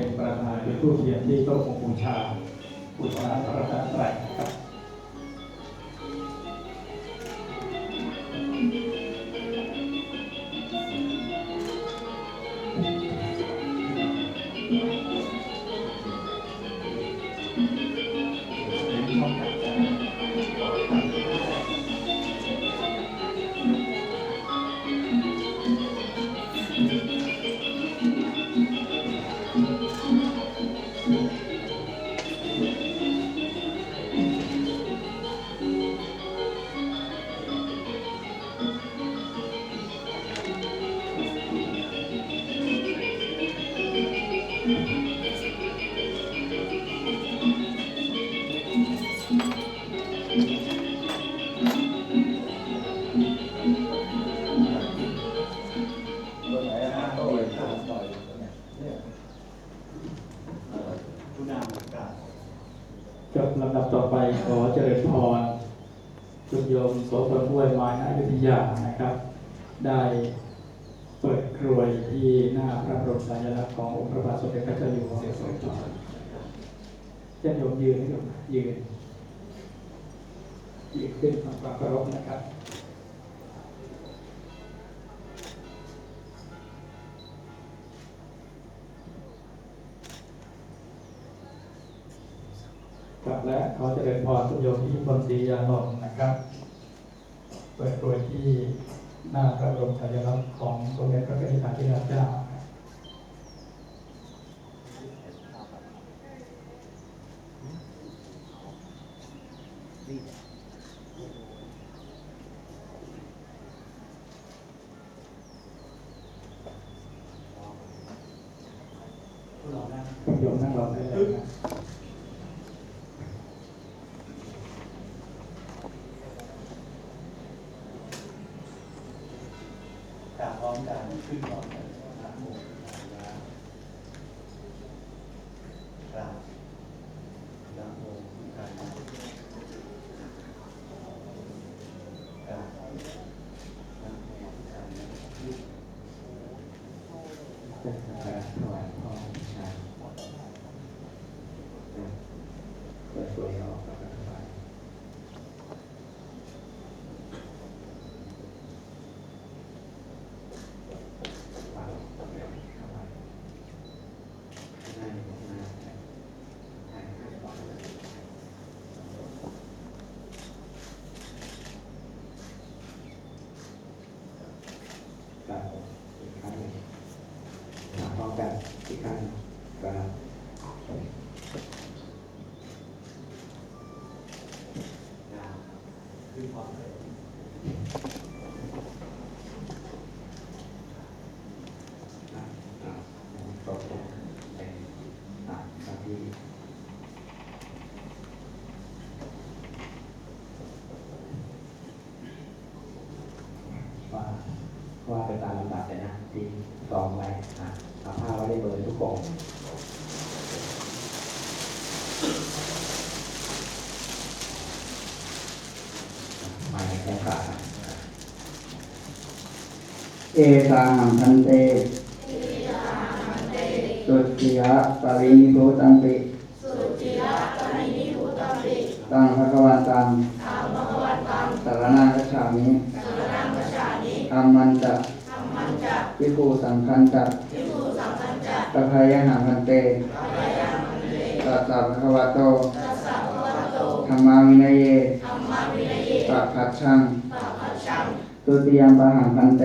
เป็นประธานเป็นผู้เทียนที่โต๊ะของบูชาบูชาพระรัตนตรัยครับ องค์พระบาทสมเด็จะอยู่เสียสมจรญาติโยมยืนนะครับยืนยืนขึ้นทำความเคารพนะครับครับและขอเจริญพรคุณโยมที่บนศรียานนท์นะครับเปิดโดยที่หน้าพระบรมฉายาลักษณ์ของสมเด็จพระนิธิธิราชเจ้าคุณโยมนั่งรอได้เลย นะกรา どうも。 เอตังพันเตสุติยะปรินิพุตัมปิตังภะคะวันตังสารนังกัจฉามิธรรมันจะวิภูสังคันจะตะไคยหังพันเตตัสสะภะคะวะโตธรรมาวินัยเยปะขัดชังตุติยมปะหังพันเต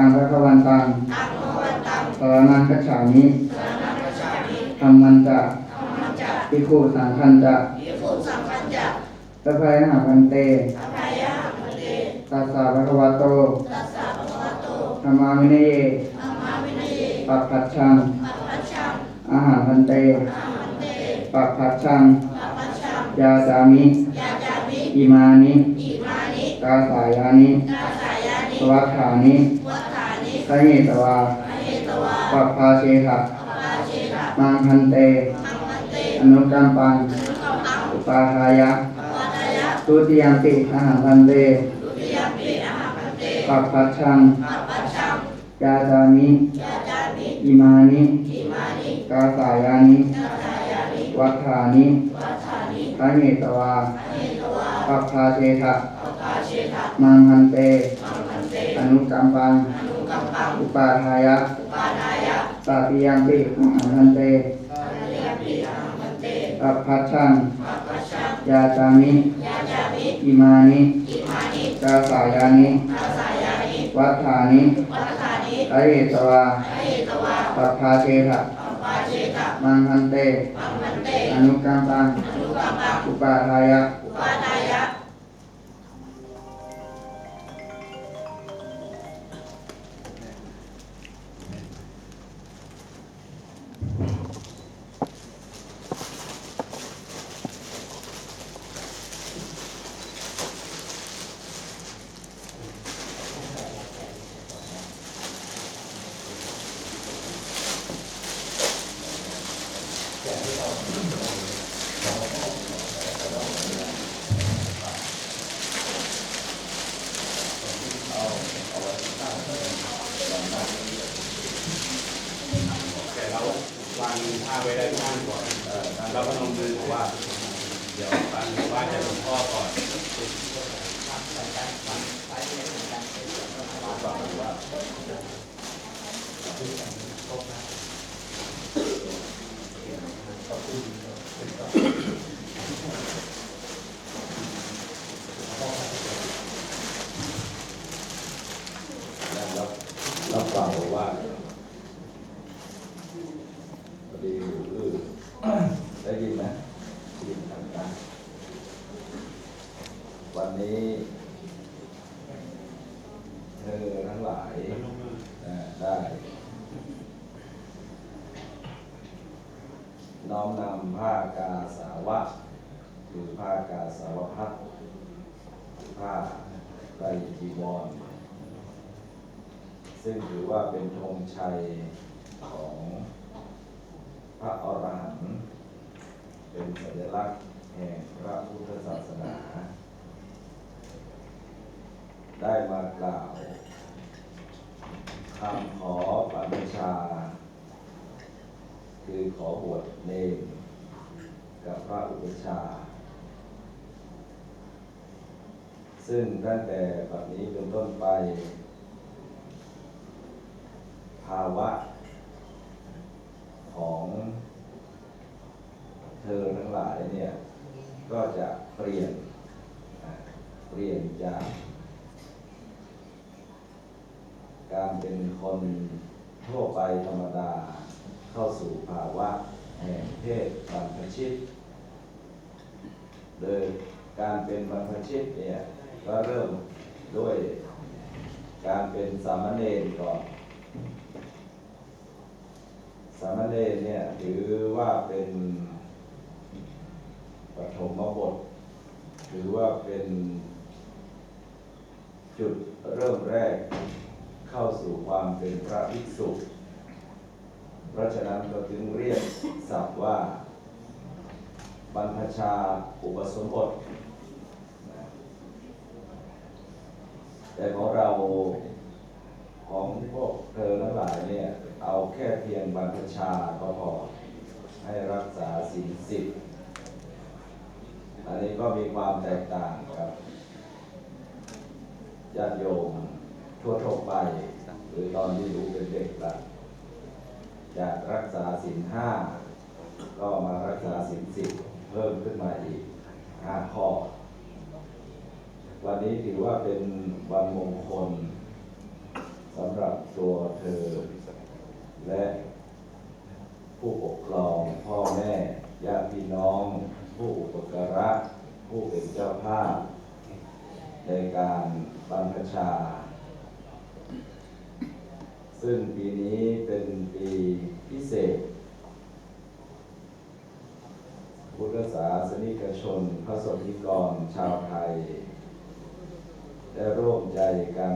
ปังพระควันตังสารนังกัจฉามิธรรมันจะพิคูสังคันจะตะไคยหังคันเตตัสสะภะคะวะโตธรรมาวินัยเยปปักผัดชัง อาหารพันเตปักผัดชัง ยาสามิ อิมานิ กาสายานิวัฏฐานิ สเหตวาปัปพาเชหะมังพันเต อนุกรรมปังอุปาทายะตุติยมปิอาหารพันเตปัปพัชชังยาจามิอิมานิกาสายานิวัฏฐานิสเหตวาปัปพาเชหะมังพันเต อนุกรรมปัง อุปาทายะตติยมปิอาหารพันเตปัปพัชชังยาจามิอิมานิกาสายานิวัฏฐานิสเหตวาปัปพาเชหะมังพันเต อนุกรรมปังอุปาทายะ ดี๋ยวฟังว่าจะหลวงพ่อก่อนแล้วรับรับฟังบอกว่า พอดีอือได้ยินไหมได้ยินทางการวันนี้เธอทั้งหลายเอ่อได้ น้อมนำผ้ากาสาวะหรือผ้ากาสาวพัดผ้าไรจีวร ซึ่งถือว่าเป็นธงชัยของพระอรหันต์เป็นสัญลักษณ์แห่งพระพุทธศาสนา ได้มากล่าวคำขอปณิชา คือขอบวชเนรกับพระอุปชฌาย์ซึ่งตั้งแต่บัดนี้เป็นต้นไป ภาวะ ของเธอทั้งหลายเนี่ย ก็จะเปลี่ยน เปลี่ยนจากการเป็นคนทั่วไปธรรมดา เข้าสู่ภาวะแห่งเพศบรรพชิต โดยการเป็นบรรพชิตเนี่ยก็เริ่มด้วยการเป็นสามเณรก่อน สามเณรเนี่ยถือว่าเป็นปฐมบทถือว่าเป็นจุดเริ่มแรกเข้าสู่ความเป็นพระภิกษุ เพราะฉะนั้นก็จึงเรียกศัพท์ว่า บรรพชาอุปสมบท แต่ของเราของพวกเธอทั้งหลายเนี่ย เอาแค่เพียงบรรพชาก็พอให้รักษาศีลสิบอันนี้ก็มีความแตกต่างกับญาติโยมทั่วๆไป หรือตอนที่รู้เป็นเด็กละ จากรักษาศีลห้าก็มารักษาศีลสิบเพิ่มขึ้นมาอีกห้าข้อ วันนี้ถือว่าเป็นวันมงคลสำหรับตัวเธอ และผู้ปกครองพ่อแม่ญาติพี่น้อง ผู้อุปการะผู้เป็นเจ้าภาพในการบรรพชา ซึ่งปีนี้เป็นปีพิเศษ พุทธศาสนิกชน พระสนิกร ชาวไทย ได้ร่วมใจกัน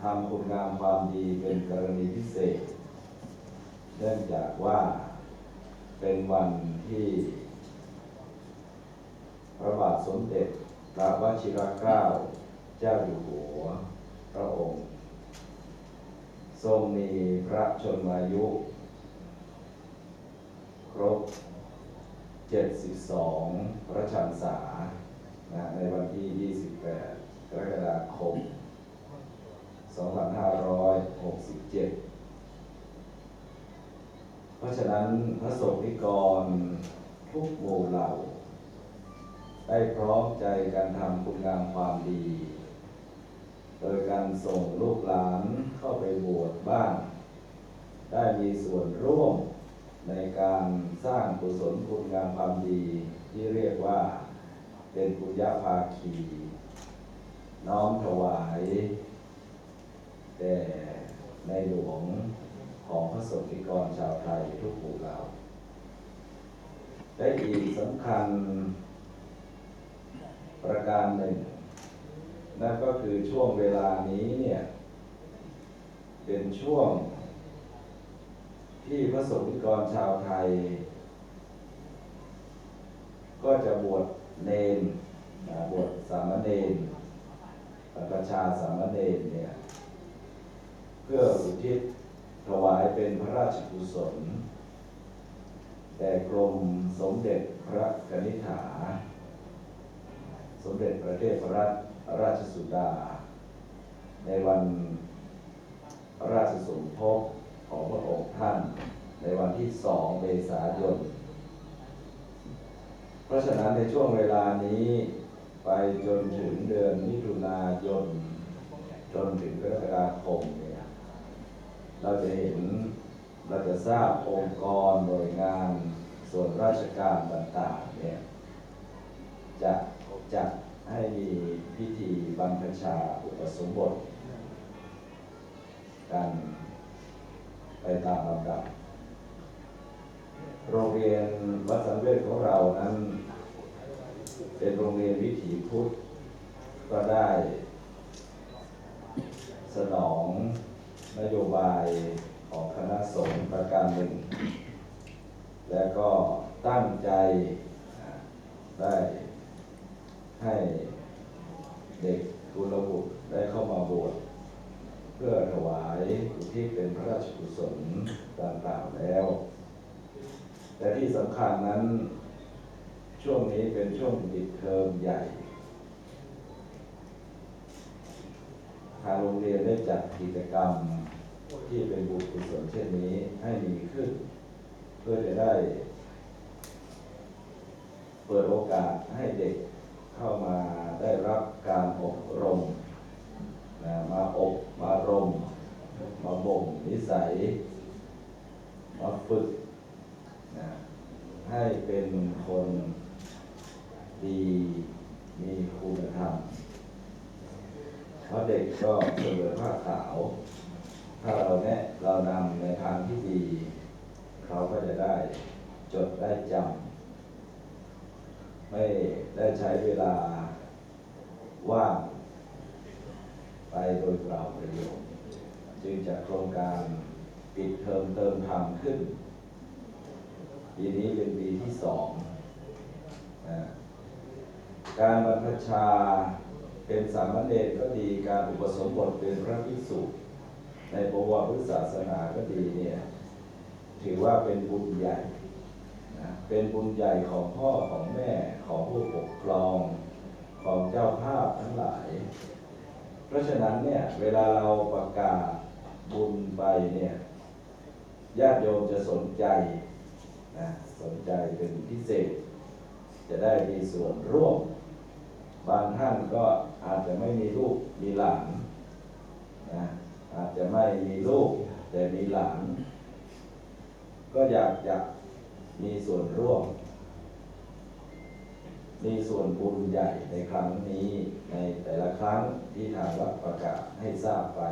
ทำคุณงามความดีเป็นกรณีพิเศษ เนื่องจากว่าเป็นวันที่ พระบาทสมเด็จพระวชิรเกล้า เจ้าอยู่หัว พระองค์ ทรงมีพระชนมายุ ครบ 72 พระชันษานะในวันที่ 28 กรกฎาคม 2567 เพราะฉะนั้นพระสงฆ์นิกรทุกหมู่เหล่า ได้พร้อมใจกันทำคุณงามความดี โดยการส่งลูกหลานเข้าไปบวชบ้าง ได้มีส่วนร่วมในการสร้างกุศลคุณงามความดี ที่เรียกว่าเป็นปุญญาภาคี น้อมถวายแด่ในหลวงของพระสงฆ์นิกรชาวไทยทุกหมู่เหล่าและอีกสำคัญประการหนึ่ง นั่นก็คือช่วงเวลานี้เนี่ย เป็นช่วง ที่พระสงฆ์กรชาวไทย ก็จะบวชเนนบวชสามเณรประชาสามเณรเนี่ย เพื่ออุทิศถวายเป็นพระราชกุศลแด่กรมสมเด็จพระกนิษฐา สมเด็จพระเทพรัตนราชสุดา ในวันราชสมภพของพระองค์ท่าน ในวันที่สองเมษายน เพราะฉะนั้นในช่วงเวลานี้ไปจนถึงเดือนมิถุนายน จนถึงกรกฎาคมเนี่ย เราจะเห็นเราจะทราบองค์กรหน่วยงานส่วนราชการต่างๆเนี่ยจะ จัดให้มีพิธีบรรพชาอุปสมบท กันไปตามลำดับ โรงเรียนวัดสังเวชของเรานั้น เป็นโรงเรียนวิถีพุทธ ก็ได้ สนองนโยบายของคณะสงฆ์ประการหนึ่ง และก็ตั้งใจได้ ให้เด็กกุลบุตรได้เข้ามาบวชเพื่อถวายอุทิศเป็นพระราชกุศลต่างๆแล้ว แต่ที่สำคัญนั้นช่วงนี้เป็นช่วงปิดเทอมใหญ่ทางโรงเรียนได้จัดกิจกรรมที่เป็นบุญกุศลเช่นนี้ให้มีขึ้น เพื่อจะได้ เปิดโอกาสให้เด็ก เข้ามาได้รับการอบรมนะมาอบมารม มาบ่มนิสัย มาฝึกนะให้เป็นคนดีมีคุณธรรมเพราะเด็กก็เสมอผ้าขาว ถ้าเราแนะเรานำในทางที่ดี เขาก็จะได้จดได้จำ ไม่ได้ใช้เวลาว่างไปโดยเปล่าประโยชน์ จึงจะโครงการปิดเทอมเติมธรรมขึ้น ปีนี้เป็นปีที่สองนะการบรรพชาเป็นสามเณรก็ดีการอุปสมบทเป็นพระภิกษุในบวรพุทธศาสนาก็ดีเนี่ย ถือว่าเป็นบุญใหญ่ เป็นบุญใหญ่ของพ่อของแม่ของผู้ปกครองของเจ้าภาพทั้งหลาย เพราะฉะนั้นเนี่ยเวลาเราประกาศบุญไปเนี่ยญาติโยมจะสนใจนะสนใจเป็นพิเศษ จะได้มีส่วนร่วม บางท่านก็อาจจะไม่มีลูกมีหลานนะอาจจะไม่มีลูกแต่มีหลาน ก็อยากจะ มีส่วนร่วม มีส่วนบุญใหญ่ในครั้งนี้ในแต่ละครั้งที่ทางวัดประกาศให้ทราบไป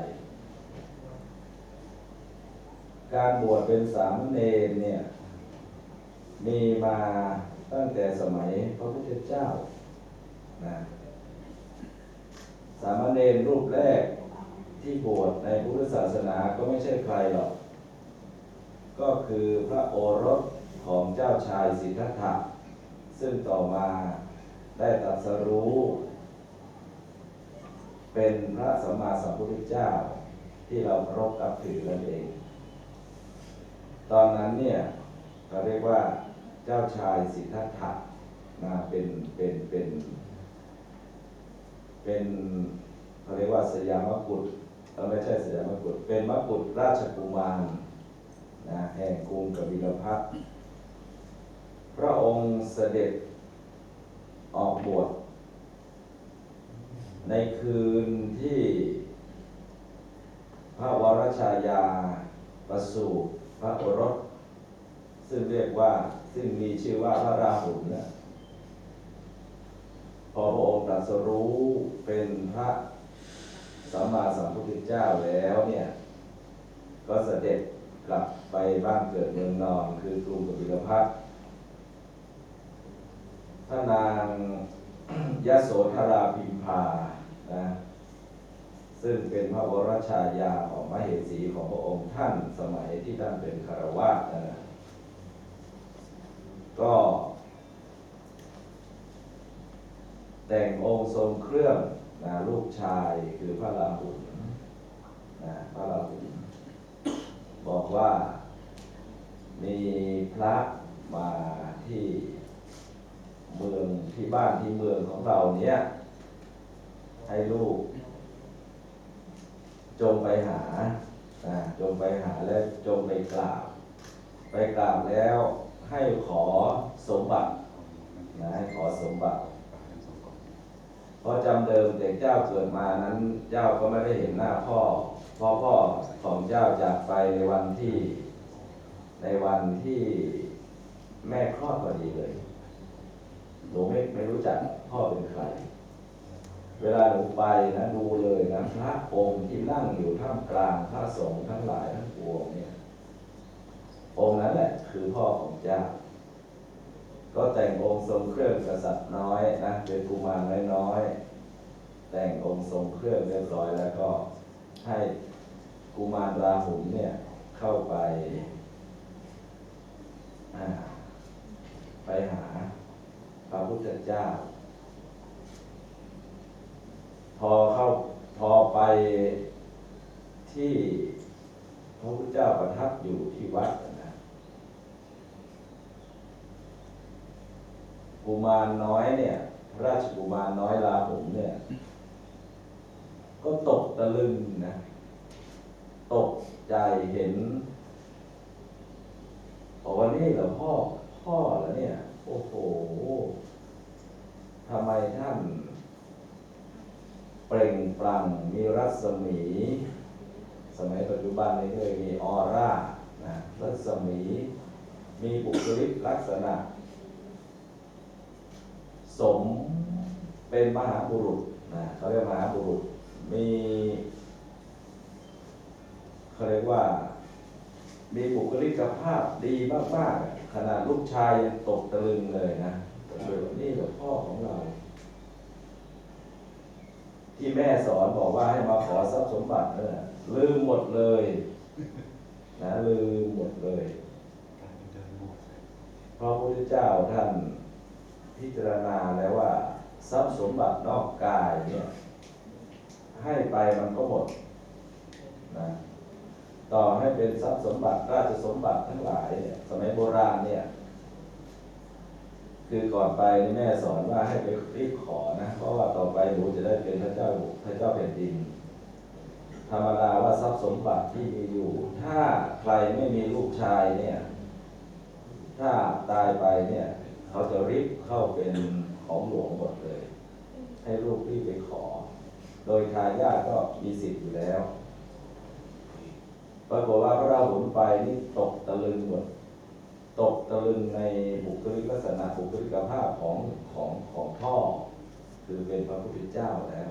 การบวชเป็นสามเณรเนี่ย มีมาตั้งแต่สมัยพระพุทธเจ้านะสามเณรรูปแรกที่บวชในพุทธศาสนาก็ไม่ใช่ใครหรอก ก็คือพระโอรส ของเจ้าชายสิทธัตถะซึ่งต่อมาได้ตรัสรู้ เป็นพระสัมมาสัมพุทธเจ้าที่เราเคารพกับถือนั่นเอง ตอนนั้นเนี่ยเราเรียกว่าเจ้าชายสิทธัตถะนะเป็นเป็นเป็น เป็นเขาเรียกว่าสยามกุฎเอ่อไม่ใช่สยามกุฎเป็นมกุฎราชกุมารนะแห่งกรุงกบิลพัท พระองค์เสด็จออกบวชในคืนที่พระวรชายาประสูติพระโอรส ซึ่งเรียกว่าซึ่งมีชื่อว่าพระราหุลเนี่ยพอพระองค์ตรัสรู้เป็นพระสัมมาสัมพุทธเจ้าแล้วเนี่ย ก็เสด็จกลับไปบ้านเกิดเมืองนอนคือกรุงกบิลพัท พระนางยโสธราพิมพานะซึ่งเป็นพระวรชายาของมเหสีของพระองค์ท่านสมัยที่ท่านเป็นคารวาสนะนะก็แต่งองค์ทรงเครื่องนะลูกชายคือพระราหุลนะพระราหุลบอกว่ามีพระมา ที่บ้านที่เมืองของเราเนี้ยให้ลูก จงไปหาจงไปหาและจงไปกราบ ไปกราบแล้วให้ขอสมบัตินะให้ขอสมบัติ เพราะจำเดิมเด็กเจ้าเกิดมานั้น เจ้าก็ไม่ได้เห็นหน้าพ่อเพราะพ่อของเจ้าจากไปในวันที่ ในวันที่แม่คลอดพอดีเลย หนูไม่ไม่รู้จักพ่อเป็นใคร เวลาหนูไปนะดูเลยนะพระองค์ที่นั่งอยู่ท่ามกลางพระสงฆ์ทั้งหลายทั้งปวงเนี่ย องค์นั้นแหละคือพ่อของเจ้า ก็แต่งองค์ทรงเครื่องกษัตริย์น้อยนะเป็นกุมารน้อยๆแต่งองค์ทรงเครื่องเรียบร้อยแล้วก็ให้กุมารราหุลเนี่ยเข้าไปอ่าไปหา พระพุทธเจ้า พอเข้าพอไปที่พระพุทธเจ้าประทับอยู่ที่วัดนะกุมารน้อยเนี่ย พระราชกุมารน้อยลาหุมเนี่ย ก็ตกตะลึงนะ ตกใจเห็นบอกว่านี่เหรอพ่อ พ่อเหรอเนี่ย โอ้โห ทำไมท่าน เปล่งปลั่งมีรัศมี สมัยปัจจุบันนี้เลยมีออร่านะรัศมี มีบุคลิกลักษณะ สมเป็นมหาบุรุษนะเขาเรียกมหาบุรุษ มีเขาเรียกว่า มีบุคลิกภาพดีมากๆขนาดลูกชายยังตกตะลึงเลยนะ เลยว่านี่เหรอพ่อของเรา ที่แม่สอนบอกว่าให้มาขอทรัพย์สมบัติเนี่ยลืมหมดเลย นะลืมหมดเลยเพราะพระพุทธเจ้าท่านพิจารณาแล้วว่า ทรัพย์สมบัตินอกกายเนี่ย ให้ไปมันก็หมดนะต่อให้เป็นทรัพย์สมบัติราชสมบัติทั้งหลายเนี่ยสมัยโบราณเนี่ย คือก่อนไปแม่สอนว่าให้ไปรีบขอนะ เพราะว่าต่อไปหนูจะได้เป็นพระเจ้าพระเจ้าแผ่นดิน ธรรมดาว่าทรัพย์สมบัติที่มีอยู่ ถ้าใครไม่มีลูกชายเนี่ย ถ้าตายไปเนี่ย เขาจะริบเข้าเป็นของหลวงหมดเลย ให้ลูกรีบไปขอ โดยทายาทก็มีสิทธิ์อยู่แล้วปรากฏว่าพระราหุลไปนี่ตกตะลึงหมด ตกตะลึงในบุคลิกลักษณะบุคลิกภาพของของของพ่อ คือเป็นพระพุทธเจ้าแล้ว